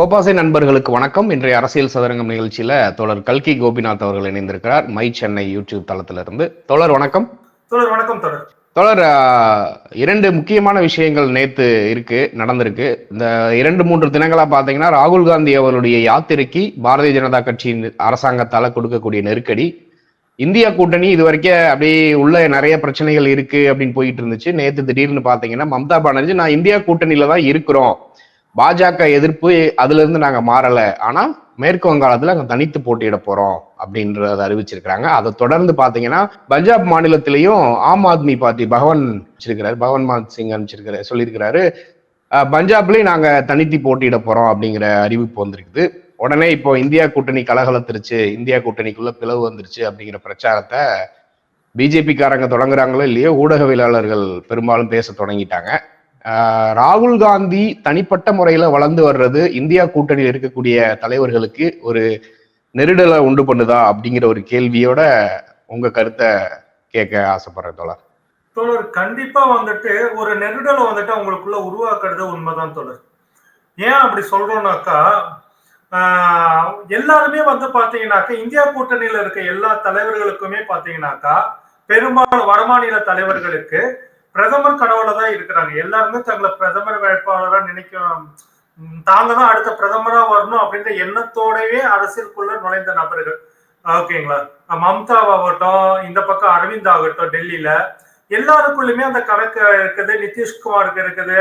கோபாசை நண்பர்களுக்கு வணக்கம். இன்றைய அரசியல் சதுரங்கம் நிகழ்ச்சியில தோழர் கல்கி கோபிநாத் அவர்கள் இணைந்திருக்கிறார். மை சென்னை யூடியூப் தளத்திலிருந்து. தோழர் வணக்கம். தொடர் வணக்கம் தோழர். இரண்டு முக்கியமான விஷயங்கள் நேத்து இருக்கு நடந்திருக்கு. இந்த இரண்டு மூன்று தினங்களா பாத்தீங்கன்னா ராகுல் காந்தி அவருடைய யாத்திரைக்கு பாரதிய ஜனதா கட்சியின் அரசாங்கத்தால கொடுக்கக்கூடிய நெருக்கடி. இந்தியா கூட்டணி இது வரைக்கும் அப்படியே உள்ள நிறைய பிரச்சனைகள் இருக்கு அப்படின்னு போயிட்டு இருந்துச்சு. நேத்து திடீர்னு பாத்தீங்கன்னா மம்தா பானர்ஜி நான் இந்தியா கூட்டணியில தான் இருக்கிறோம். பாஜக எதிர்ப்பு அதுல இருந்து நாங்க மாறல. ஆனா மேற்கு வங்காளத்துல அங்க தனித்து போட்டியிட போறோம் அப்படின்றத அறிவிச்சிருக்கிறாங்க. அதை தொடர்ந்து பாத்தீங்கன்னா பஞ்சாப் மாநிலத்திலையும் ஆம் ஆத்மி பார்ட்டி பகவன் வச்சிருக்கிறாரு பகவன் மாத் சிங் அனுப்பிச்சிருக்கிறாரு சொல்லியிருக்கிறாரு. பஞ்சாப்லேயும் பஞ்சாப்லயும் நாங்க தனித்து போட்டியிட போறோம் அப்படிங்கிற அறிவிப்பு வந்திருக்குது. உடனே இப்போ இந்தியா கூட்டணி கலகலத்துருச்சு. இந்தியா கூட்டணிக்குள்ள பிளவு வந்துருச்சு அப்படிங்கிற பிரச்சாரத்தை பிஜேபிக்காரங்க தொடங்குறாங்களோ இல்லையோ ஊடகவியலாளர்கள் பெரும்பாலும் பேச தொடங்கிட்டாங்க. ராகுல் காந்தி தனிப்பட்ட முறையில வளர்ந்து வர்றது இந்தியா கூட்டணியில் இருக்கக்கூடிய தலைவர்களுக்கு ஒரு நெருடலை உண்டு பண்ணுதா அப்படிங்கிற ஒரு கேள்வியோட உங்க கருத்தை கேட்க ஆசைப்படுறேன் தோழர். தோழர் கண்டிப்பா வந்துட்டு ஒரு நெருடலை வந்துட்டு அவங்களுக்குள்ள உருவாக்குறது உண்மைதான் தோழர். ஏன் அப்படி சொல்றோம்னாக்கா எல்லாருமே வந்து பாத்தீங்கன்னாக்கா இந்தியா கூட்டணியில இருக்க எல்லா தலைவர்களுக்குமே பாத்தீங்கன்னாக்கா பெரும்பாலும் வடமாநில தலைவர்களுக்கு பிரதமர் கனவுல தான் இருக்கிறாங்க. எல்லாருமே தங்களை பிரதமர் வேட்பாளராக நினைக்கும் தாங்க தான் அடுத்த பிரதமரா வரணும் அப்படின்ற எண்ணத்தோடவே அரசியலுக்குள்ள நுழைந்த நபர்கள். ஓகேங்களா? மம்தாவாகட்டும் இந்த பக்கம் அரவிந்த் ஆகட்டும் டெல்லியில. எல்லாருக்குள்ளுமே அந்த கணக்கு இருக்குது நிதிஷ்குமாருக்கு இருக்குது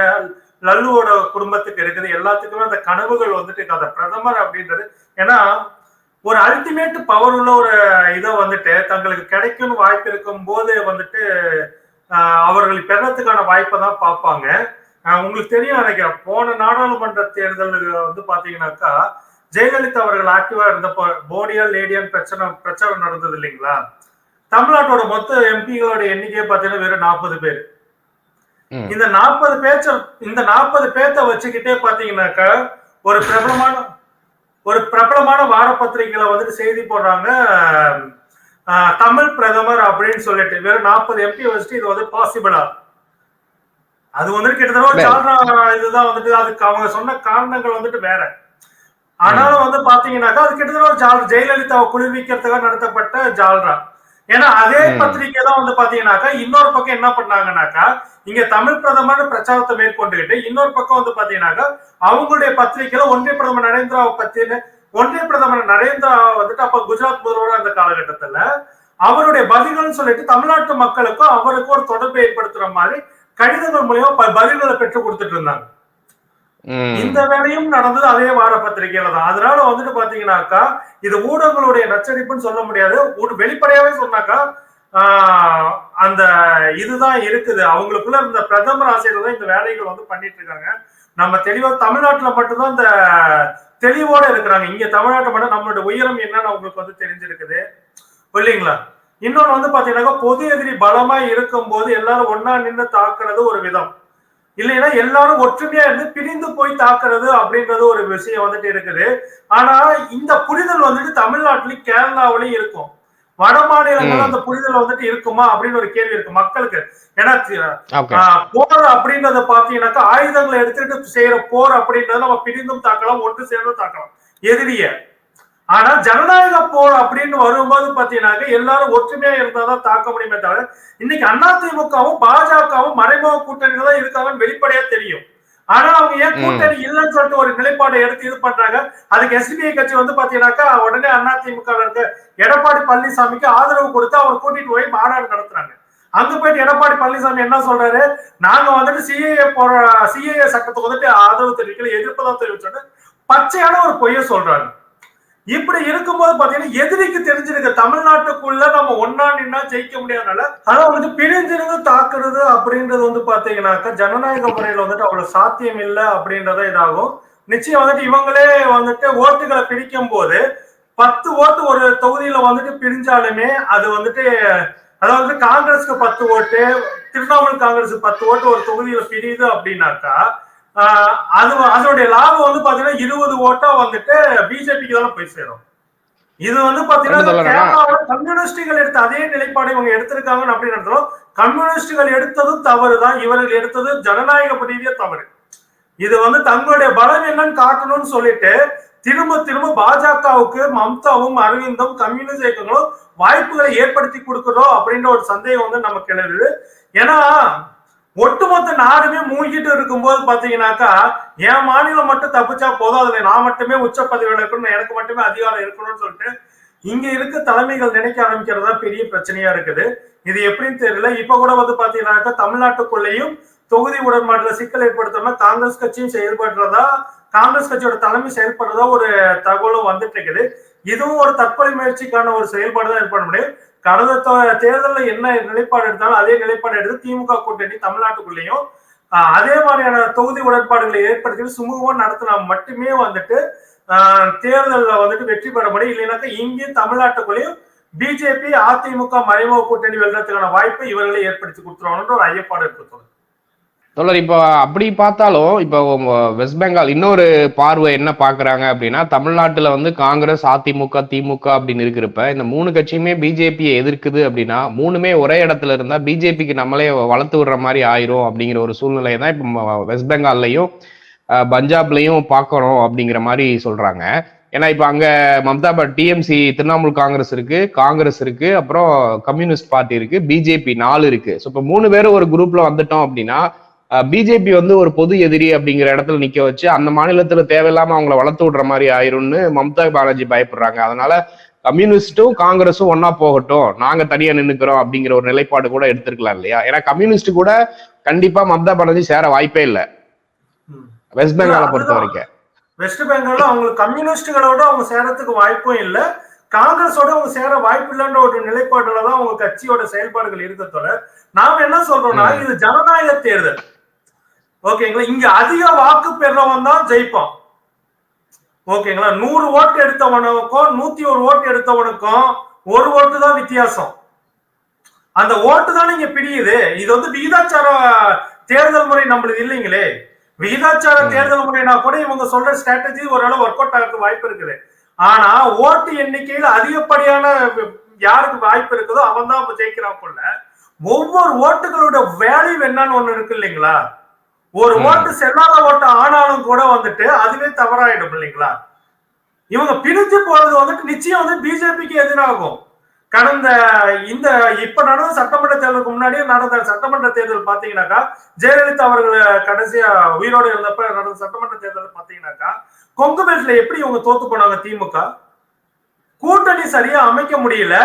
லல்லுவோட குடும்பத்துக்கு இருக்குது. எல்லாத்துக்குமே அந்த கனவுகள் வந்துட்டு அந்த பிரதமர் அப்படின்றது ஏன்னா ஒரு அல்டிமேட் பவர் உள்ள ஒரு இதை வந்துட்டு தங்களுக்கு கிடைக்கும்னு வாய்ப்பு இருக்கும் போது வந்துட்டு அவர்கள் பெறத்துக்கான வாய்ப்பை தான் பார்ப்பாங்க உங்களுக்கு தெரியும் நினைக்கிறேன் போன நாடாளுமன்ற தேர்தல் வந்து பாத்தீங்கன்னாக்கா ஜெயலலிதா அவர்கள் ஆக்டிவா இருந்தப்போ போடியா லேடியான் பிரச்சனை பிரச்சனை நடந்தது இல்லைங்களா? தமிழ்நாட்டோட மொத்த எம்பிகளோட எண்ணிக்கையை பார்த்தீங்கன்னா வெறும் நாற்பது பேர். இந்த நாற்பது பேச்ச இந்த நாற்பது பேர்த்த வச்சுக்கிட்டே பாத்தீங்கன்னாக்கா ஒரு பிரபலமான ஒரு பிரபலமான வாரப்பத்திரிகைகளை வந்துட்டு செய்தி போடுறாங்க தமிழ் பிரதமர் அப்படின்னு சொல்லிட்டு வெறும் நாற்பது எம்பி வச்சுட்டு இது வந்து பாசிபிளா அது வந்துட்டு கிட்டத்தட்ட இதுதான் வந்துட்டு அதுக்கு அவங்க சொன்ன காரணங்கள் வந்துட்டு வேற. ஆனாலும் வந்து பாத்தீங்கன்னாக்கா அது கிட்டத்தட்ட ஒரு ஜால் ஜெயலலிதாவை குளிர்விக்கிறதுக்காக நடத்தப்பட்ட ஜால்ரா. ஏன்னா அதே. பத்திரிகை தான் வந்து பாத்தீங்கன்னாக்கா இன்னொரு பக்கம் என்ன பண்ணாங்கன்னாக்கா இங்க தமிழ் பிரதமர் பிரச்சாரத்தை மேற்கொண்டுகிட்டு இன்னொரு பக்கம் வந்து பாத்தீங்கன்னாக்கா அவங்களுடைய பத்திரிகையில ஒன்றிய பிரதமர் நரேந்திராவை பத்தின ஒன்றிய பிரதமர் நரேந்திரா வந்துட்டு அப்ப குஜராத் முதல்வர் அந்த காலகட்டத்துல அவருடைய பதில்கள்னு சொல்லிட்டு தமிழ்நாட்டு மக்களுக்கும் அவருக்கும் ஒரு தொடர்பு ஏற்படுத்துற மாதிரி கடிதங்கள் மூலியமா பதில்களை பெற்று கொடுத்துட்டு இருந்தாங்க. இந்த வேலையும் நடந்தது அதே வார பத்திரிகையில தான். அதனால வந்துட்டு பாத்தீங்கன்னாக்கா இது ஊடகங்களுடைய நச்சரிப்புன்னு சொல்ல முடியாது. ஊ- வெளிப்படையாவே சொன்னாக்கா ஆஹ், அந்த இதுதான் இருக்குது. அவங்களுக்குள்ள இந்த பிரதமர் ஆசையில தான் இந்த வேலைகள் வந்து பண்ணிட்டு இருக்காங்க. நம்ம தெளிவா தமிழ்நாட்டுல மட்டும்தான் இந்த தெளிவோட இருக்கிறாங்க. இங்க தமிழ்நாட்டை மட்டும் நம்மளோட உயரம் என்னன்னு அவங்களுக்கு வந்து தெரிஞ்சிருக்குது. இல்லைங்களா இன்னொன்னு வந்து பாத்தீங்கன்னாக்கா பொது எதிரி பலமா இருக்கும் போது எல்லாரும் ஒன்னா நின்று தாக்குறது ஒரு விதம். இல்லைன்னா எல்லாரும் ஒற்றுமையா இருந்து பிரிந்து போய் தாக்குறது அப்படின்றது ஒரு விஷயம் வந்துட்டு இருக்குது. ஆனா இந்த புரிதல் வந்துட்டு தமிழ்நாட்டிலயும் கேரளாவிலயும் இருக்கும். வட மாநிலங்களும் ம். அந்த புரிதல் வந்துட்டு இருக்குமா அப்படின்னு ஒரு கேள்வி இருக்கு மக்களுக்கு. ஏன்னா போர் அப்படின்றத பாத்தீங்கன்னாக்கா ஆயுதங்களை எடுத்துட்டு செய்யற போர் அப்படின்றத நம்ம பிரிந்தும் தாக்கலாம் ஒன்று சேர்ந்தும் தாக்கலாம். எதிரிய. ஆனா ஜனநாயக போர் அப்படின்னு வரும்போது பாத்தீங்கன்னாக்க எல்லாரும் ஒற்றுமையா இருந்தாதான் தாக்க முடியுமே தவிர இன்னைக்கு அதிமுகவும் பாஜகவும் மறைமுக கூட்டணியில தான் இருக்காங்கன்னு வெளிப்படையா தெரியும். ஆனா அவங்க ஏன். கூட்டணி இல்லைன்னு சொல்லிட்டு ஒரு நிலைப்பாடை எடுத்து இது பண்றாங்க? அதுக்கு எஸ்டிபிஐ கட்சி வந்து பாத்தீங்கன்னாக்கா உடனே அதிமுக இருக்க எடப்பாடி பழனிசாமிக்கு ஆதரவு கொடுத்து அவர் கூட்டிட்டு போய் மாநாடு நடத்துறாங்க. அங்க போயிட்டு எடப்பாடி பழனிசாமி என்ன சொல்றாரு? நாங்க வந்துட்டு சிஏஏ போற சிஏஏ சட்டத்துக்கு வந்துட்டு ஆதரவு தெரிவிக்கல எதிர்ப்பு தான் தெரிவிச்சோன்னு பச்சையான ஒரு பொய்ய சொல்றாங்க இப்படி இருக்கும்போது பாத்தீங்கன்னா எதிரிக்கு தெரிஞ்சிருக்கு தமிழ்நாட்டுக்குள்ள நம்ம ஒன்னா நின்னா ஜெயிக்க முடியாதனால ஆனா வந்து பிரிஞ்சிருந்து தாக்குறது அப்படின்றது வந்து பாத்தீங்கன்னாக்க ஜனநாயக முறையில வந்துட்டு அவ்வளவு சாத்தியம் இல்லை அப்படின்றத இதாகும். நிச்சயம் வந்துட்டு இவங்களே வந்துட்டு ஓட்டுகளை பிரிக்கும் போது பத்து ஓட்டு ஒரு தொகுதியில வந்துட்டு பிரிஞ்சாலுமே அது வந்துட்டு அதாவது காங்கிரஸ்க்கு பத்து ஓட்டு திரிணாமுல் காங்கிரஸ் பத்து ஓட்டு ஒரு தொகுதியில பிரியுது அப்படின்னாக்கா அது அதனுடைய லாபம் வந்து பாத்தீங்கன்னா இருபது ஓட்டா வந்துட்டு பிஜேபிக்கு தானே போய் சேரும். இது வந்து பாத்தீங்கன்னா கம்யூனிஸ்டுகள் எடுத்த அதே நிலைப்பாடு இவங்க எடுத்திருக்காங்கன்னு அப்படின்னு கம்யூனிஸ்டுகள் எடுத்ததும் தவறுதான் இவர்கள் எடுத்தது ஜனநாயக ரீதியா தவறு. இது வந்து தங்களுடைய பலம் என்னன்னு காட்டணும்னு சொல்லிட்டு திரும்ப திரும்ப பாஜகவுக்கு மம்தாவும் அரவிந்தும் கம்யூனிஸ்ட் இயக்கங்களும் வாய்ப்புகளை ஏற்படுத்தி கொடுக்கணும் அப்படின்ற ஒரு சந்தேகம் வந்து நமக்கு எழுது ஏன்னா ஒட்டுமொத்த நாடுமே மூழ்கிட்டு இருக்கும்போது பாத்தீங்கன்னாக்கா என் மாநிலம் மட்டும் தப்பிச்சா போதும். அதுல நான் மட்டுமே உச்ச பதவியில் இருக்கணும் எனக்கு மட்டுமே அதிகாரம் இருக்கணும்னு சொல்லிட்டு இங்க இருக்க தலைமைகள் நினைக்க ஆரம்பிக்கிறதா பெரிய பிரச்சனையா இருக்குது. இது எப்படின்னு தெரியல. இப்ப கூட வந்து பாத்தீங்கன்னாக்கா தமிழ்நாட்டுக்குள்ளேயும் தொகுதி உடன்பாட்டுல சிக்கல் ஏற்படுத்தாம காங்கிரஸ் கட்சியும் செயல்படுறதா காங்கிரஸ் கட்சியோட தலைமை செயல்படுறதா ஒரு தகவலும் வந்துட்டு இருக்குது. இதுவும் ஒரு தற்கொலை முயற்சிக்கான ஒரு செயல்பாடு தான் ஏற்பட முடியும். கடந்த தேர்தலில் என்ன நிலைப்பாடு எடுத்தாலும் அதே நிலைப்பாடு எடுத்து திமுக கூட்டணி தமிழ்நாட்டுக்குள்ளேயும் அதே மாதிரியான தொகுதி உடன்பாடுகளை ஏற்படுத்தி சுமூகமா நடத்தினா மட்டுமே வந்துட்டு ஆஹ், வந்துட்டு வெற்றி பெற முடியும். இல்லைனாக்கா இங்கேயும் தமிழ்நாட்டுக்குள்ளேயும் பிஜேபி அதிமுக மறைமுக கூட்டணி வெல்றதுக்கான வாய்ப்பை இவர்களை ஏற்படுத்தி கொடுத்துருவாங்கன்ற ஒரு ஐயப்பாடு இருக்கு தொடர் இப்போ அப்படி பார்த்தாலும் இப்போ வெஸ்ட் பெங்கால் இன்னொரு பார்வை என்ன பாக்குறாங்க அப்படின்னா தமிழ்நாட்டுல வந்து காங்கிரஸ் அதிமுக திமுக அப்படின்னு இருக்கிறப்ப இந்த மூணு கட்சியுமே பிஜேபியை எதிர்க்குது அப்படின்னா மூணுமே ஒரே இடத்துல இருந்தா பிஜேபிக்கு நம்மளே வளர்த்து விடுற மாதிரி ஆயிரும் அப்படிங்கிற ஒரு சூழ்நிலை தான் இப்போ வெஸ்ட் பெங்கால்லையும் பஞ்சாப்லையும் பார்க்கணும் அப்படிங்கிற மாதிரி சொல்றாங்க. ஏன்னா இப்போ அங்க மம்தா டிஎம்சி திரிணாமுல் காங்கிரஸ் இருக்கு காங்கிரஸ் இருக்கு அப்புறம் கம்யூனிஸ்ட் பார்ட்டி இருக்கு பிஜேபி நாலு இருக்கு. ஸோ இப்போ மூணு பேரும் ஒரு குரூப்ல வந்துட்டோம் அப்படின்னா பிஜேபி வந்து ஒரு பொது எதிரி அப்படிங்கிற இடத்துல நிக்க வச்சு அந்த மாநிலத்துல தேவையில்லாம அவங்கள வளர்த்து விடுற மாதிரி ஆயிரும்னு மம்தா பானர்ஜி பயப்படுறாங்க. அதனால கம்யூனிஸ்டும் காங்கிரஸும் ஒன்னா போகட்டும் நாங்க தனியா நின்னுக்கிறோம் அப்படிங்கிற ஒரு நிலைப்பாடு கூட எடுத்திருக்கலாம் இல்லையா? ஏன்னா கம்யூனிஸ்ட் கூட கண்டிப்பா மம்தா பானர்ஜி சேர வாய்ப்பே இல்லை. வெஸ்ட் பெங்காலை. பொறுத்த வரைக்கும். வெஸ்ட் பெங்கால்ல அவங்களுக்கு கம்யூனிஸ்டுகளோட அவங்க சேரத்துக்கு வாய்ப்பும் இல்ல. காங்கிரஸோட அவங்க சேர வாய்ப்பு இல்லைன்ற ஒரு நிலைப்பாடுல தான் அவங்க கட்சியோட செயல்பாடுகள் இருக்கத்தோட நாம என்ன சொல்றோம்னா. இது ஜனநாயக தேர்தல். ஓகேங்களா? இங்க அதிக வாக்கு பெறவன் தான் ஜெயிப்பான். ஓகேங்களா? நூறு ஓட்டு எடுத்தவனுக்கும் நூத்தி ஒரு ஓட்டு எடுத்தவனுக்கும் ஒரு ஓட்டு தான் வித்தியாசம். அந்த ஓட்டு தான் இங்க பிடியுது இது வந்து விகிதாச்சார தேர்தல் முறை நம்மளுது இல்லைங்களே. விகிதாச்சார. தேர்தல் முறைனா கூட இவங்க சொல்ற ஸ்ட்ராட்டஜி ஓரளவு ஒர்க் அவுட் ஆகிறதுக்கு வாய்ப்பு இருக்குது. ஆனா ஓட்டு எண்ணிக்கையில அதிகப்படியான யாருக்கு வாய்ப்பு இருக்குதோ அவன் தான் ஜெயிக்கிறான் போல. ஒவ்வொரு ஓட்டுகளோட வேல்யூ என்னன்னு ஒண்ணு இருக்கு இல்லைங்களா? ஒரு. ஓட்டு செல்லாத ஓட்டு ஆனாலும் கூட வந்துட்டு அதுவே தவறாயிடும் இல்லைங்களா? இவங்க பிரிஞ்சு போறது வந்துட்டு நிச்சயம் வந்து பிஜேபிக்கு எதிராகும். கடந்த இந்த இப்ப நடந்த சட்டமன்ற தேர்தலுக்கு முன்னாடியே நடந்த சட்டமன்ற தேர்தல் பாத்தீங்கன்னாக்கா ஜெயலலிதா அவர்கள் கடைசியா உயிரோடு இருந்தப்ப நடந்த சட்டமன்ற தேர்தல் பாத்தீங்கன்னாக்கா கொங்கு பெல்ட்ல எப்படி இவங்க தோத்து போனாங்க திமுக? கூட்டணி சரியா அமைக்க முடியல.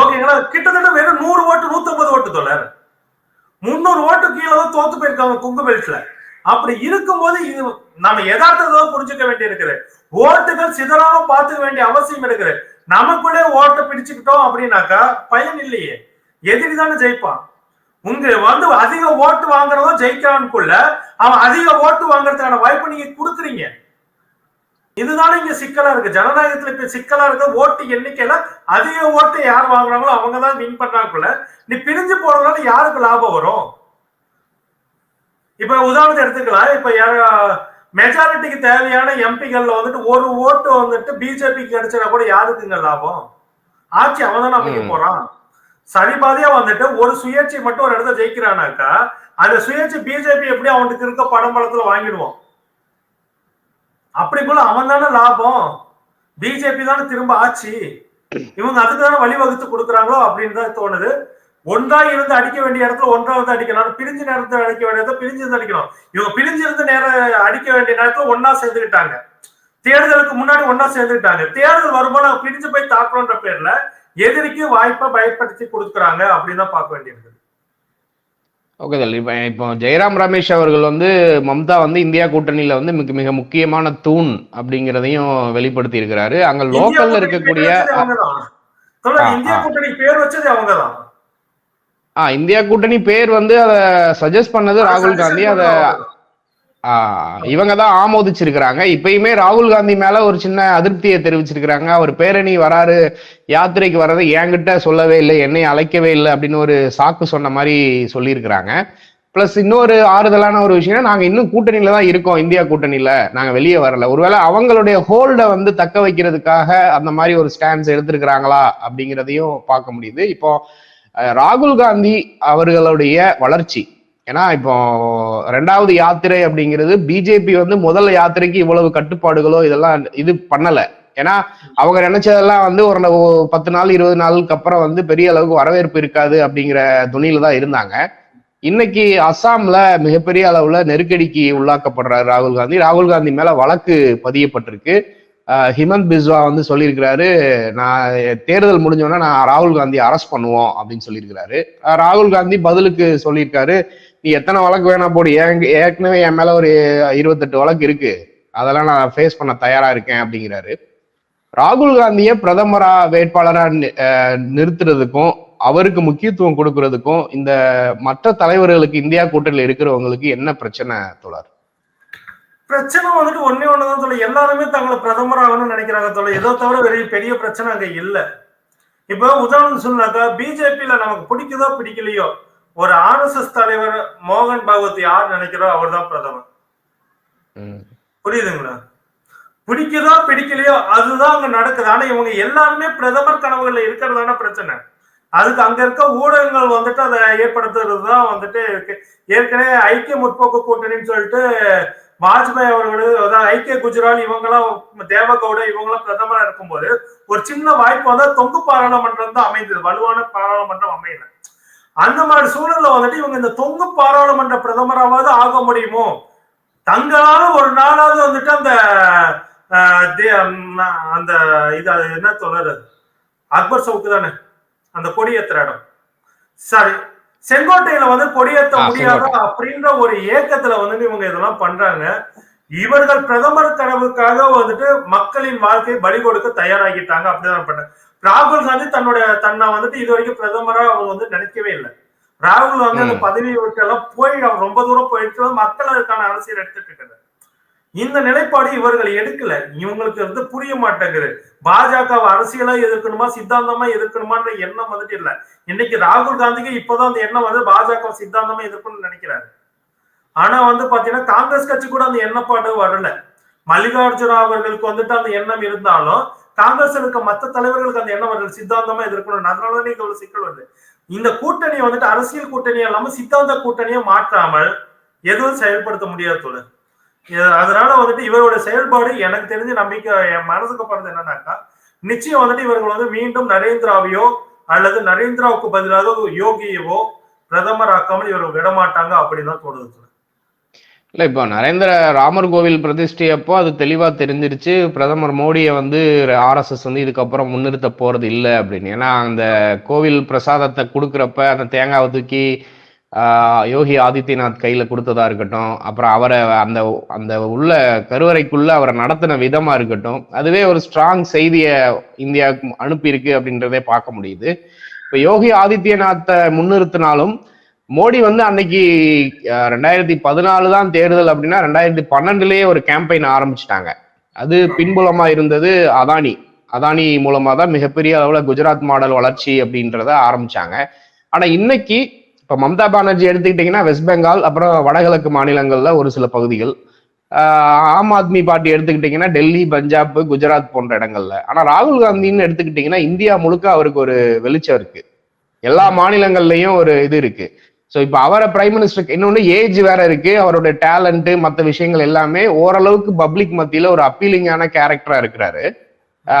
ஓகேங்களா? கிட்டத்தட்ட வெறும் நூறு ஓட்டு நூத்தம்பது ஓட்டு தோழர். முன்னூறு ஓட்டு கீழே தான் தோத்து போயிருக்காங்க குங்கு பெல்ட்ல அப்படி இருக்கும்போது இது நம்ம யதார்த்தத்தை புரிஞ்சுக்க வேண்டி இருக்குது ஓட்டுகள் சிதறாம பார்த்துக்க வேண்டிய அவசியம் இருக்குது. நமக்குள்ளே ஓட்டை பிடிச்சுக்கிட்டோம் அப்படின்னாக்கா பயன் இல்லையே. எதிரி தானே ஜெயிப்பான். உங்க வந்து அதிக ஓட்டு வாங்குறதும் ஜெயிக்கிறான்குள்ள அவன் அதிக ஓட்டு வாங்குறதுக்கான வாய்ப்பு நீங்க கொடுக்குறீங்க. இதுதானே இங்க சிக்கலா இருக்கு? ஜனநாயகத்துல இப்ப சிக்கலா இருக்கு ஓட்டு எண்ணிக்கையில அதிக ஓட்டு யார் வாங்குறாங்களோ அவங்க தான் வின் பண்றாங்கல்ல நீ பிரிஞ்சு போறதுனால யாருக்கு லாபம் வரும்? இப்ப உதாரணத்தை எடுத்துக்கலாம். இப்ப மெஜாரிட்டிக்கு தேவையான எம்பிகள்ல வந்துட்டு ஒரு ஓட்டு வந்துட்டு பிஜேபிக்கு கிடைச்சா கூட யாருக்குங்க லாபம்? ஆட்சி அவன் தானே அமைக்க. போறான். சரிபாதியா வந்துட்டு ஒரு சுயேட்சை மட்டும் ஒரு இடத்த ஜெயிக்கிறானாக்கா அந்த சுயேட்சை பிஜேபி எப்படி அவனுக்கு இருக்க படம் பலத்துல வாங்கிடுவான். அப்படி போல அவன் தானே லாபம். பிஜேபி தானே திரும்ப ஆட்சி. இவங்க அதுக்கு தானே வழிவகுத்து கொடுக்குறாங்களோ அப்படின்னு தான் தோணுது. ஒன்றா இருந்து அடிக்க வேண்டிய இடத்துல ஒன்றா வந்து அடிக்கணும். பிரிஞ்சு நேரத்தில் அடிக்க வேண்டிய இடத்துல பிரிஞ்சு இருந்து அடிக்கணும். இவங்க பிரிஞ்சு இருந்து நேரம் அடிக்க வேண்டிய நேரத்துல ஒன்னா சேர்ந்துக்கிட்டாங்க தேர்தலுக்கு முன்னாடி ஒன்னா சேர்ந்துக்கிட்டாங்க தேர்தல் வரும்போது அவங்க பிரிஞ்சு போய் தாக்கணுன்ற பேர்ல எதிரிக்கு வாய்ப்பை பயன்படுத்தி கொடுக்குறாங்க அப்படின்னு தான் பார்க்க வேண்டியிருக்கு ஓகே தல் இப்போ இப்போ ஜெயராம் ரமேஷ் அவர்கள் வந்து மம்தா வந்து இந்தியா கூட்டணியில வந்து மிக மிக முக்கியமான தூண் அப்படிங்கிறதையும் வெளிப்படுத்தி இருக்கிறாரு அங்க லோக்கல்ல இருக்கக்கூடிய ஆ இந்தியா கூட்டணி பேர் வந்து அதை சஜஸ்ட் பண்ணது ராகுல் காந்தி. அதை இவங்க தான் ஆமோதிச்சிருக்கிறாங்க. இப்பயுமே ராகுல் காந்தி மேல ஒரு சின்ன அதிருப்தியை தெரிவிச்சிருக்கிறாங்க. அவர் பேரணி வராரு யாத்திரைக்கு வர்றது என்கிட்ட சொல்லவே இல்லை என்னை அழைக்கவே இல்லை அப்படின்னு ஒரு சாக்கு சொன்ன மாதிரி சொல்லியிருக்கிறாங்க. பிளஸ் இன்னொரு ஆறுதலான ஒரு விஷயம்னா நாங்க இன்னும் கூட்டணியில தான் இருக்கோம் இந்தியா கூட்டணியில. நாங்க வெளியே வரல. ஒருவேளை அவங்களுடைய ஹோல்டை வந்து தக்க வைக்கிறதுக்காக அந்த மாதிரி ஒரு ஸ்டாண்ட்ஸ் எடுத்திருக்கிறாங்களா அப்படிங்கிறதையும் பார்க்க முடியுது. இப்போ ராகுல் காந்தி அவர்களுடைய வளர்ச்சி. ஏன்னா இப்போ ரெண்டாவது யாத்திரை அப்படிங்கிறது பிஜேபி வந்து முதல் யாத்திரைக்கு இவ்வளவு கட்டுப்பாடுகளோ இதெல்லாம் இது பண்ணல. ஏன்னா அவங்க நினைச்சதெல்லாம் வந்து ஒரு பத்து நாள் இருபது நாளுக்கு அப்புறம் வந்து பெரிய அளவுக்கு வரவேற்பு இருக்காது அப்படிங்கிற துணியில தான் இருந்தாங்க. இன்னைக்கு அஸ்ஸாம்ல மிகப்பெரிய அளவுல நெருக்கடிக்கு உள்ளாக்கப்படுறாரு ராகுல் காந்தி. ராகுல் காந்தி மேல வழக்கு பதியப்பட்டிருக்கு. ஹிமந்த் பிஸ்வா வந்து சொல்லியிருக்கிறாரு நான் தேர்தல் முடிஞ்சோன்னா நான் ராகுல் காந்தி அரெஸ்ட் பண்ணுவோம் அப்படின்னு சொல்லியிருக்கிறாரு. ராகுல் காந்தி பதிலுக்கு சொல்லியிருக்காரு நீ எத்தனை வழக்கு வேணா போடு. ஏற்கனவே என் மேல ஒரு இருபத்தெட்டு வழக்கு இருக்கு. அதெல்லாம் நான் ஃபேஸ் பண்ண தயாரா இருக்கேன் அப்படிங்கிறாரு. ராகுல் காந்தியை பிரதமரா வேட்பாளரா நிறுத்துறதுக்கும் அவருக்கு முக்கியத்துவம் கொடுக்கறதுக்கும் இந்த மற்ற தலைவர்களுக்கு இந்தியா கூட்டணியில் இருக்கிறவங்களுக்கு என்ன பிரச்சனை தோழர்? பிரச்சனை வந்துட்டு ஒன்னே ஒண்ணுதான் சொல்ல எல்லாருமே தங்களை பிரதமர் ஆகணும்னு நினைக்கிறாங்க தோல ஏதோ தவிர வெளியே பெரிய பிரச்சனை அங்க இல்ல. இப்ப உதாரணம் சொன்னாக்கா பிஜேபியில நமக்கு பிடிக்குதோ பிடிக்கலையோ ஒரு ஆர்எஸ்எஸ் தலைவர் மோகன் பாகவத் யார் நினைக்கிறோ அவர்தான் பிரதமர். ம். புரியுதுங்களா? பிடிக்குதோ பிடிக்கலையோ அதுதான் அங்க நடக்குது. ஆனா இவங்க எல்லாருமே பிரதமர் கனவுகள்ல இருக்கிறதான பிரச்சனை. அதுக்கு அங்க இருக்க ஊடகங்கள் வந்துட்டு அதை ஏற்படுத்துறது தான் வந்துட்டு இருக்கு. ஏற்கனவே ஐக்கிய முற்போக்கு கூட்டணின்னு சொல்லிட்டு வாஜ்பாய் அவர்கள் அதாவது ஐக்கிய குஜரால் இவங்கெல்லாம் தேவகவுட இவங்கெல்லாம் பிரதமரா இருக்கும்போது ஒரு சின்ன வாய்ப்பு வந்தா தொங்கு பாராளுமன்றம் தான் அமைந்தது. வலுவான பாராளுமன்றம் அமையல. அந்த மாதிரி சூழல்ல வந்துட்டு இவங்க இந்த தொங்கு பாராளுமன்ற பிரதமராவது ஆக முடியுமோ? தங்களால ஒரு நாளாவது வந்துட்டு அந்த அந்த இது என்ன சொல்றது அக்பர் சவுக்கு தானே? அந்த கொடியேத்துற இடம். சரி. செங்கோட்டையில வந்து கொடியேற்ற முடியாத. அப்படின்ற ஒரு ஏக்கத்துல வந்து இவங்க இதெல்லாம் பண்றாங்க. இவர்கள் பிரதமர் கனவுக்காக வந்துட்டு மக்களின் வாழ்க்கையை பலி கொடுக்க தயாராகிட்டாங்க. அப்படிதான் பண்ண ராகுல் காந்தி தன்னுடைய தன்னை வந்துட்டு இது வரைக்கும் பிரதமரா அவங்க வந்து நினைக்கவே இல்லை. ராகுல் வந்து அந்த விட்டு எல்லாம் போய் அவர் ரொம்ப தூரம் போயிட்டு மக்கள் அதுக்கான அரசியல் எடுத்துட்டு இந்த நிலைப்பாடு இவர்கள் எடுக்கல. இவங்களுக்கு வந்து புரிய மாட்டேங்குது. பாஜக அரசியலா எதிர்க்கணுமா சித்தாந்தமா எதிர்க்கணுமான்ற எண்ணம் வந்துட்டு இல்ல. இன்னைக்கு ராகுல் காந்திக்கு இப்பதான் அந்த எண்ணம் வந்து பாஜக சித்தாந்தமா எதிர்க்கணும்னு நினைக்கிறாரு. ஆனா வந்து பாத்தீங்கன்னா காங்கிரஸ் கட்சி கூட அந்த எண்ணப்பாடு வரல. மல்லிகார்ஜுனா அவர்களுக்கு வந்துட்டு அந்த எண்ணம் இருந்தாலும் காங்கிரஸ் இருக்க மத்த தலைவர்களுக்கு அந்த எண்ணம் வருது. சித்தாந்தமா எதிர்க்கணும் அதனாலதான் இங்க ஒரு சிக்கல் வருது. இந்த கூட்டணியை வந்துட்டு அரசியல் கூட்டணி இல்லாம சித்தாந்த கூட்டணியை மாற்றாமல் எதுவும் செயல்படுத்த முடியாது தோழர். அதனால வந்துட்டு இவரோட செயல்பாடு எனக்கு தெரிஞ்சு நம்பிக்கை என் மனசுக்கு படுறது என்னன்னாக்கா நிச்சயம் வந்துட்டு இவர்கள் வந்து மீண்டும் நரேந்திராவையோ அல்லது நரேந்திராவுக்கு பதிலாக யோகியவோ பிரதமர் ஆக்காமல் இவர்கள் விடமாட்டாங்க அப்படின்னு தான் தோணுது இல்ல இப்போ நரேந்திர ராமர் கோவில் பிரதிஷ்டை அப்போ அது தெளிவா தெரிஞ்சிருச்சு. பிரதமர் மோடியை வந்து ஆர்எஸ்எஸ் வந்து இதுக்கப்புறம் முன்னிறுத்த போறது இல்லை அப்படின்னு. ஏன்னா அந்த கோவில் பிரசாதத்தை கொடுக்குறப்ப அந்த தேங்காவை தூக்கி ஆஹ், யோகி ஆதித்யநாத் கையில கொடுத்ததா இருக்கட்டும். அப்புறம் அவரை அந்த அந்த உள்ள கருவறைக்குள்ள அவரை நடத்தின விதமா இருக்கட்டும். அதுவே ஒரு ஸ்ட்ராங் செய்தியை இந்தியாவுக்கு அனுப்பியிருக்கு அப்படின்றதே பார்க்க முடியுது. இப்போ யோகி ஆதித்யநாத்தை முன்னிறுத்தினாலும் மோடி வந்து அன்னைக்கு ரெண்டாயிரத்தி பதினாலு தான் தேர்தல் அப்படின்னா ரெண்டாயிரத்தி பன்னெண்டுலேயே ஒரு கேம்பெயின் ஆரம்பிச்சிட்டாங்க. அது பின்புலமா இருந்தது அதானி. அதானி மூலமா தான் மிகப்பெரிய அளவுல குஜராத் மாடல் வளர்ச்சி அப்படின்றத ஆரம்பிச்சாங்க. ஆனா இன்னைக்கு இப்ப மம்தா பானர்ஜி எடுத்துக்கிட்டீங்கன்னா வெஸ்ட் பெங்கால் அப்புறம் வடகிழக்கு மாநிலங்கள்ல ஒரு சில பகுதிகள். ஆஹ் ஆம் ஆத்மி பார்ட்டி எடுத்துக்கிட்டீங்கன்னா டெல்லி பஞ்சாப் குஜராத் போன்ற இடங்கள்ல. ஆனா ராகுல் காந்தின்னு எடுத்துக்கிட்டீங்கன்னா இந்தியா முழுக்க அவருக்கு ஒரு வெளிச்சம் இருக்கு. எல்லா மாநிலங்கள்லயும் ஒரு இது இருக்கு. ஸோ இப்போ அவரை பிரைம் மினிஸ்டருக்கு இன்னொன்று ஏஜ் வேற இருக்கு. அவரோட டேலண்ட்டு மற்ற விஷயங்கள் எல்லாமே ஓரளவுக்கு பப்ளிக் மத்தியில் ஒரு அப்பீலிங்கான கேரக்டரா இருக்கிறாரு.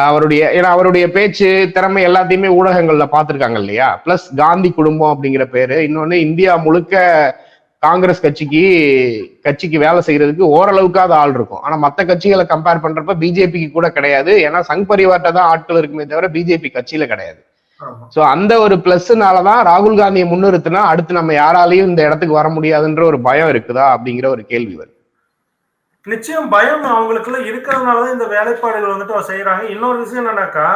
அவருடைய ஏன்னா அவருடைய பேச்சு திறமை எல்லாத்தையுமே ஊடகங்கள்ல பார்த்துருக்காங்க இல்லையா? பிளஸ் காந்தி குடும்பம் அப்படிங்கிற பேரு. இன்னொன்று இந்தியா முழுக்க காங்கிரஸ் கட்சிக்கு கட்சிக்கு வேலை செய்யறதுக்கு ஓரளவுக்காவது ஆள் இருக்கும். ஆனா மற்ற கட்சிகளை கம்பேர் பண்றப்ப பிஜேபிக்கு கூட கிடையாது. ஏன்னா சங் பரிவார்ட்ட தான் ஆட்கள் இருக்குமே தவிர பிஜேபி கட்சியில கிடையாது. சோ அந்த ஒரு பிளஸ்னாலதான் ராகுல் காந்தியை முன்னிறுத்தினா அடுத்து நம்ம யாராலையும் இந்த இடத்துக்கு வர முடியாதுன்ற ஒரு பயம் இருக்குதா அப்படிங்கிற ஒரு கேள்வி வருது. நிச்சயம் பயம் அவங்களுக்குள்ள இருக்கிறதுனாலதான் இந்த வேலைப்பாடுகள் வந்துட்டு அவர் செய்யறாங்க இன்னொரு விஷயம் என்னன்னாக்கா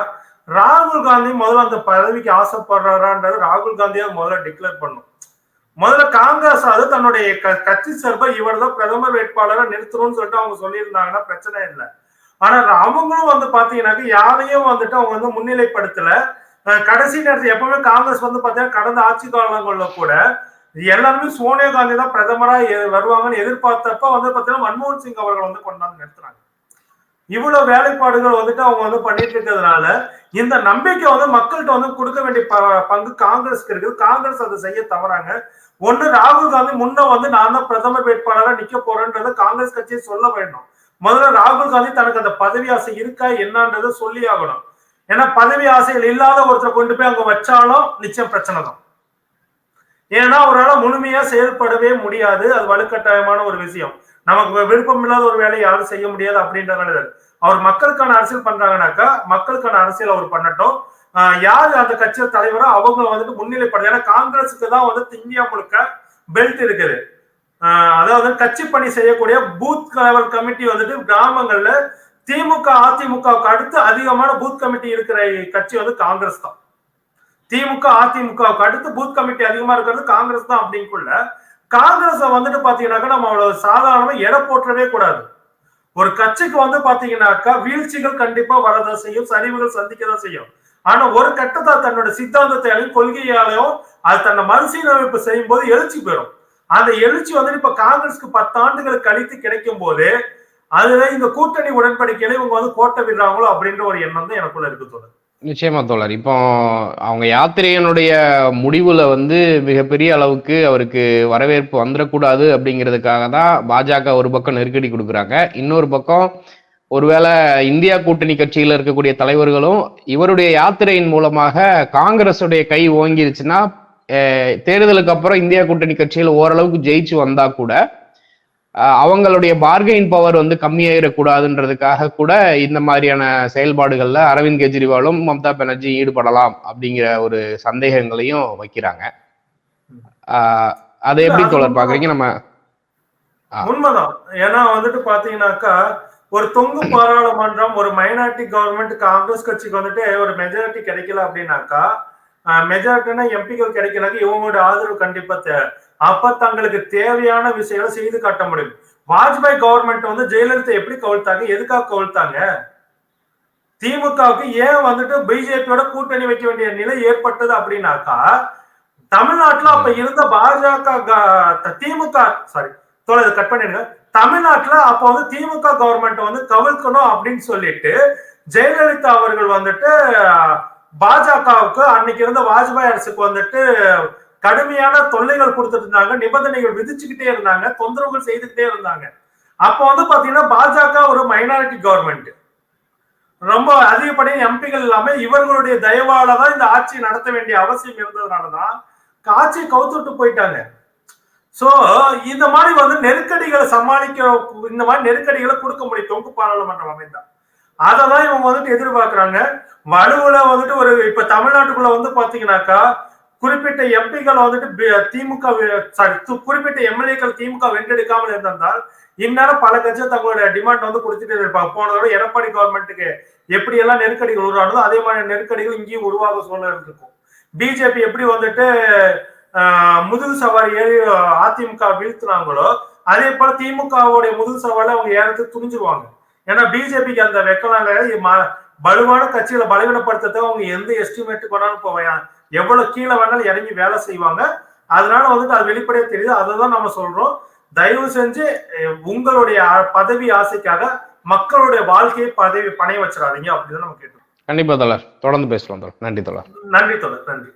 ராகுல் காந்தி முதல்ல அந்த பதவிக்கு ஆசைப்படுறாரான்றது ராகுல் காந்தியா முதல்ல டிக்ளேர் பண்ணும். முதல்ல காங்கிரஸ் அது தன்னுடைய கட்சி சார்பா இவர் தான் பிரதமர் வேட்பாளரை நிறுத்தணும்னு சொல்லிட்டு அவங்க சொல்லியிருந்தாங்கன்னா பிரச்சனை இல்லை. ஆனா அவங்களும் வந்து பாத்தீங்கன்னாக்க யாரையும் வந்துட்டு அவங்க வந்து முன்னிலைப்படுத்தல. கடைசி நேரத்தில் எப்பவுமே காங்கிரஸ் வந்து பார்த்தீங்கன்னா கடந்த ஆட்சி காலங்களில் கூட எல்லாருமே சோனியா காந்தி தான் பிரதமராக வருவாங்கன்னு எதிர்பார்த்தப்ப வந்து பார்த்தீங்கன்னா மன்மோகன் சிங் அவர்கள் வந்து கொண்டாந்து நிறுத்துறாங்க இவ்வளவு வேலைப்பாடுகள் வந்துட்டு அவங்க வந்து பண்ணிட்டு இருக்கிறதுனால இந்த நம்பிக்கை வந்து மக்கள்கிட்ட வந்து கொடுக்க வேண்டிய ப- பங்கு காங்கிரஸ்க்கு இருக்குது. காங்கிரஸ் அதை செய்ய தவறாங்க. ஒண்ணு ராகுல் காந்தி முன்ன வந்து நான் தான் பிரதமர் வேட்பாளராக நிக்க போறேன்றத காங்கிரஸ் கட்சியை சொல்ல வேண்டும். முதல்ல ராகுல் காந்தி தனக்கு அந்த பதவி ஆசை இருக்கா என்னன்றதை சொல்லி ஆகணும். ஏன்னா பதவி ஆசைகள் இல்லாத ஒருத்தரை கொண்டு போய் அங்க வச்சாலும் நிச்சயம் பிரச்சனை தான். ஏன்னா அவரால் முழுமையா செயல்படவே முடியாது. அது வலுக்கட்டாயமான ஒரு விஷயம். நமக்கு விருப்பம் இல்லாத ஒரு வேலையை யாரும் செய்ய முடியாது அப்படின்றதுனால அவர் மக்களுக்கான அரசியல் பண்றாங்கனாக்கா மக்களுக்கான அரசியல் அவர் பண்ணட்டும். ஆஹ் யார் அந்த கட்சியோட தலைவரோ அவங்க வந்துட்டு முன்னிலைப்படுது. ஏன்னா காங்கிரஸுக்கு தான் வந்து இந்தியா முழுக்க பெல்ட் இருக்குது. ஆஹ் அதாவது கட்சி பணி செய்யக்கூடிய பூத் லெவல் கமிட்டி வந்துட்டு கிராமங்கள்ல திமுக அதிமுகவுக்கு அடுத்து அதிகமான பூத் கமிட்டி இருக்கிற கட்சி வந்து காங்கிரஸ் தான். திமுக அதிமுகவுக்கு அடுத்து பூத் கமிட்டி அதிகமா இருக்கிறது காங்கிரஸ் தான் அப்படிங்குள்ள காங்கிரஸ் வந்துட்டு பாத்தீங்கன்னாக்கா நம்ம அவ்வளவு சாதாரணமா எடை போற்றவே கூடாது. ஒரு கட்சிக்கு வந்து பாத்தீங்கன்னாக்கா வீழ்ச்சிகள் கண்டிப்பா வரதான் செய்யும் சரிவுகள் சந்திக்கதான் செய்யும். ஆனா ஒரு கட்டத்தை தன்னோட சித்தாந்தத்தையும் கொள்கையாலையும் அது தன்னை மறுசீரமைப்பு செய்யும் போது எழுச்சி பெறும். அந்த எழுச்சி வந்துட்டு இப்ப காங்கிரஸ்க்கு பத்தாண்டுகள் கழித்து கிடைக்கும் போது அதுல இந்த கூட்டணி உடன்படிக்கையில இவங்க வந்து கோட்டை விடுறாங்களோ அப்படின்ற ஒரு எண்ணம் தான் எனக்குள்ள இருக்கு தோழர். நிச்சயமா தோழர். இப்போ அவங்க யாத்திரையினுடைய முடிவுல வந்து மிகப்பெரிய அளவுக்கு அவருக்கு வரவேற்பு வந்துடக்கூடாது அப்படிங்கிறதுக்காக தான் பாஜக ஒரு பக்கம் நெருக்கடி கொடுக்குறாங்க. இன்னொரு பக்கம் ஒருவேளை இந்தியா கூட்டணி கட்சியில இருக்கக்கூடிய தலைவர்களும் இவருடைய யாத்திரையின் மூலமாக காங்கிரஸுடைய கை ஓங்கிருச்சுன்னா தேர்தலுக்கு அப்புறம் இந்தியா கூட்டணி கட்சியில் ஓரளவுக்கு ஜெயிச்சு வந்தா கூட அவங்களுடைய பார்கெயின் பவர் வந்து கம்மியாயிடக்கூடாதுன்றதுக்காக கூட இந்த மாதிரியான செயல்பாடுகள்ல அரவிந்த் கெஜ்ரிவாலும் மம்தா பானர்ஜி ஈடுபடலாம் அப்படிங்கிற ஒரு சந்தேகங்களையும் வைக்கிறாங்க. அதை எப்படி தோழர் பாக்குறீங்க நம்ம. உண்மைதான். ஏன்னா வந்துட்டு பாத்தீங்கன்னாக்கா ஒரு தொங்கு பாராளுமன்றம் ஒரு மைனாரிட்டி கவர்மெண்ட் காங்கிரஸ் கட்சிக்கு வந்துட்டு ஒரு மெஜாரிட்டி கிடைக்கல அப்படின்னாக்கா மெஜாரிட்டினா எம்பிகள் கிடைக்கலனாக்க இவங்களோட ஆதரவு கண்டிப்பா அப்ப தங்களுக்கு தேவையான விஷயங்களை செய்து காட்ட முடியும். வாஜ்பாய் கவர்மெண்ட் வந்து ஜெயலலிதா எப்படி கவிழ்த்தாங்க? எதுக்காக கவிழ்த்தாங்க? திமுகவுக்கு ஏன் வந்துட்டு பிஜேபியோட கூட்டணி வைக்க வேண்டிய நிலை ஏற்பட்டது அப்படின்னாக்கா தமிழ்நாட்டுல அப்ப இருந்த பாஜக க- திமுக சாரி தோழர் கட் பண்ணிடுங்க. தமிழ்நாட்டுல அப்ப வந்து திமுக கவர்மெண்ட் வந்து கவிழ்க்கணும் அப்படின்னு சொல்லிட்டு ஜெயலலிதா அவர்கள் வந்துட்டு பாஜகவுக்கு அன்னைக்கு இருந்த வாஜ்பாய் அரசுக்கு வந்துட்டு கடுமையான தொல்லைகள் கொடுத்துட்டு இருந்தாங்க நிபந்தனைகள் விதிச்சுக்கிட்டே இருந்தாங்க தொந்தரவுகள் செய்துக்கிட்டே இருந்தாங்க. அப்ப வந்து பாத்தீங்கன்னா பாஜக ஒரு மைனாரிட்டி கவர்மெண்ட் ரொம்ப அதிகப்படியான எம்பிகள் இல்லாம இவர்களுடைய தயவால தான் இந்த ஆட்சி நடத்த வேண்டிய அவசியம் இருந்ததுனாலதான் ஆட்சியை கவுத்துட்டு போயிட்டாங்க. சோ இந்த மாதிரி வந்து நெருக்கடிகளை சமாளிக்க இந்த மாதிரி நெருக்கடிகளை கொடுக்க முடியும். தொங்கு பாராளுமன்றம் அமைந்தா. அதை இவங்க வந்துட்டு எதிர்பார்க்கிறாங்க. வலுவுல வந்துட்டு ஒரு இப்ப தமிழ்நாட்டுக்குள்ள வந்து பாத்தீங்கன்னாக்கா குறிப்பிட்ட எம்பிகள் வந்துட்டு திமுக சாரி குறிப்பிட்ட எம்எல்ஏக்கள் திமுக வென்றெடுக்காமல் இருந்திருந்தால் இந்நேரம் பல கட்சிகள் தங்களுடைய டிமாண்ட் வந்து கொடுத்துட்டு இருப்பாங்க போனதோட எடப்பாடி கவர்மெண்ட்டுக்கு எப்படி எல்லாம் நெருக்கடிகள் உருவானதோ அதே மாதிரி நெருக்கடிகள் இங்கேயும் உருவாக சூழ்நிலை இருக்கும் பிஜேபி எப்படி வந்துட்டு முதுகு சவாரி ஏறி அதிமுக வீழ்த்துனாங்களோ அதே போல திமுகவுடைய முதுகு சவாலை அவங்க ஏறத்து துணிஞ்சிருவாங்க. ஏன்னா பிஜேபிக்கு அந்த வெக்கலாங்க வலுவான கட்சிகளை பலவீனப்படுத்துறதுக்கு அவங்க எந்த எஸ்டிமேட்டுக்கு வேணாலும் போவாங்க. எவ்வளவு கீழே வேணாலும் இறங்கி வேலை செய்வாங்க. அதனால வந்துட்டு அது வெளிப்படையா தெரியுது. அதை தான் நம்ம சொல்றோம். தயவு செஞ்சு உங்களுடைய பதவி ஆசைக்காக மக்களுடைய வாழ்க்கையை பதவி பணைய வச்சிடாதீங்க. அப்படின்னு நம்ம கேட்டோம் கண்டிப்பா தோழர். தொடர்ந்து தோழர். நன்றி தோழர். நன்றி தொடர் நன்றி.